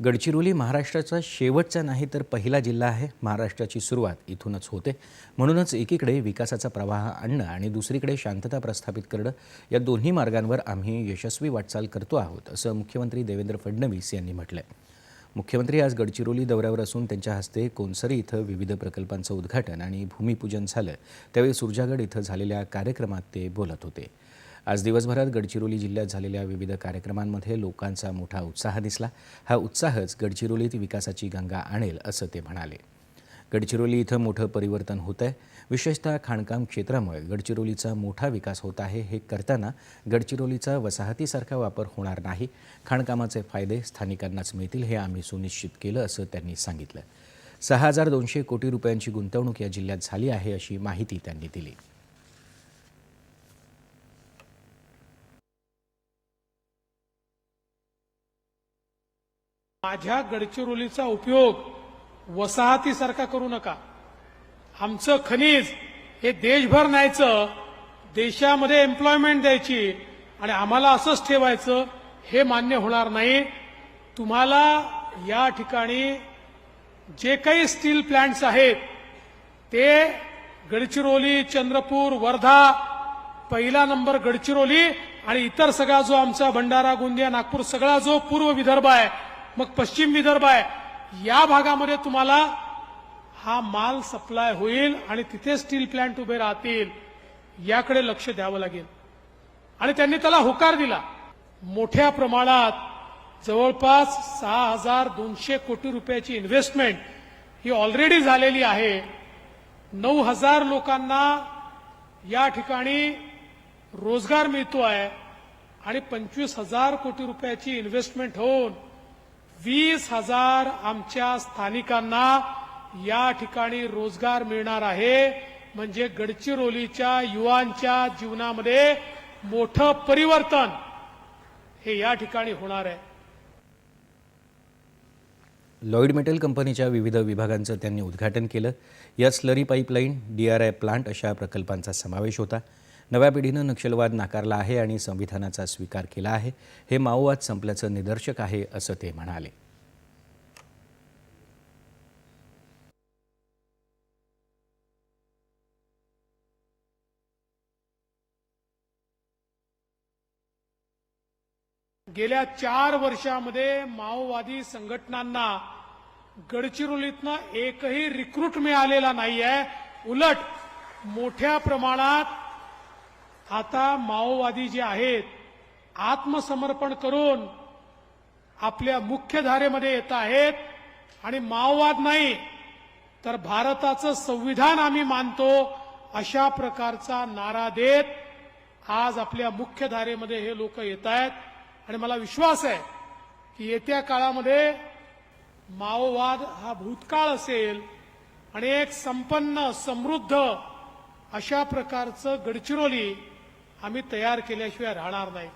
गडचिरोली महाराष्ट्राचा शेवटचा नाही तर पहिला जिल्हा आहे. महाराष्ट्राची सुरुवात इथूनच होते. म्हणूनच एकीकडे विकासाचा प्रवाह आणणं आणि दुसरीकडे शांतता प्रस्थापित करणं या दोन्ही मार्गांवर आम्ही यशस्वी वाटचाल करतो आहोत असं मुख्यमंत्री देवेंद्र फडणवीस यांनी म्हटलं आहे मुख्यमंत्री आज गडचिरोली दौऱ्यावर असून त्यांच्या हस्ते कोनसरी इथं विविध प्रकल्पांचं उद्घाटन आणि भूमिपूजन झालं. त्यावेळी सुरजागड इथं झालेल्या कार्यक्रमात ते बोलत होते. आज दिवसभरात गडचिरोली जिल्ह्यात झालेल्या विविध कार्यक्रमांमध्ये लोकांचा मोठा उत्साह दिसला. हा उत्साहच गडचिरोलीत विकासाची गंगा आणेल असं ते म्हणाले. गडचिरोली इथं मोठं परिवर्तन होत आहे विशेषतः खाणकाम क्षेत्रामुळे गडचिरोलीचा मोठा विकास होत आहे हे करताना गडचिरोलीचा वसाहतीसारखा वापर होणार नाही. खाणकामाचे फायदे स्थानिकांनाच मिळतील हे आम्ही सुनिश्चित केलं असं त्यांनी सांगितलं. सहा हजार दोनशे कोटी रुपयांची गुंतवणूक या जिल्ह्यात झाली आहे अशी माहिती त्यांनी दिली. माझ्या गडचिरोलीचा उपयोग वसाहतीसारखा करू नका. आमचं खनिज हे देशभर न्यायचं देशामध्ये एम्प्लॉयमेंट द्यायची आणि आम्हाला असंच ठेवायचं हे मान्य होणार नाही. तुम्हाला या ठिकाणी जे काही स्टील प्लांट्स आहेत ते गडचिरोली चंद्रपूर वर्धा पहिला नंबर गडचिरोली आणि इतर सगळा जो आमचा भंडारा गोंदिया नागपूर सगळा जो पूर्व विदर्भ आहे मग पश्चिम विदर्भ आहे. या भागामध्ये तुम्हाला हा माल सप्लाय होईल आणि तिथे स्टील प्लांट उभे राहतील याकडे लक्ष द्यावं लागेल. आणि त्यांनी त्याला होकार दिला. मोठ्या प्रमाणात जवळपास सहा हजार दोनशे कोटी रुपयाची इन्व्हेस्टमेंट ही ऑलरेडी झालेली आहे. नऊ हजार लोकांना या ठिकाणी रोजगार मिळतो आहे आणि पंचवीस हजार कोटी रुपयाची इन्व्हेस्टमेंट होऊन वीस हजार आमच्या स्थानिकांना या ठिकाणी रोजगार मिळणार आहे. म्हणजे गडचिरोलीच्या युवांच्या जीवनामध्ये मोठं परिवर्तन हे या ठिकाणी होणार आहे. लॉईड मेटल कंपनीच्या विविध विभागांचं त्यांनी उद्घाटन केलं. या slurry pipeline D R I plant अशा प्रकल्पांचा समावेश होता. नव्या पिढीनं नक्षलवाद नाकारला आहे आणि संविधानाचा स्वीकार केला आहे. हे माओवाद संपल्याचं निदर्शक आहे असं ते म्हणाले. गेल्या चार वर्षामध्ये माओवादी संघटनांना गडचिरोलीतनं एकही रिक्रूट मिळालेला नाहीये. उलट मोठ्या प्रमाणात आता माओवादी जे आहेत आत्मसमर्पण करून आपल्या मुख्य धारेमध्ये येत आहेत. आणि माओवाद नाही तर भारताचं संविधान आम्ही मानतो अशा प्रकारचा नारा देत आज आपल्या मुख्य धारेमध्ये हे लोक येत आहेत. आणि मला विश्वास आहे की येत्या काळामध्ये माओवाद हा भूतकाळ असेल आणि एक संपन्न समृद्ध अशा प्रकारचं गडचिरोली आम्ही तयार केल्याशिवाय राहणार नाही.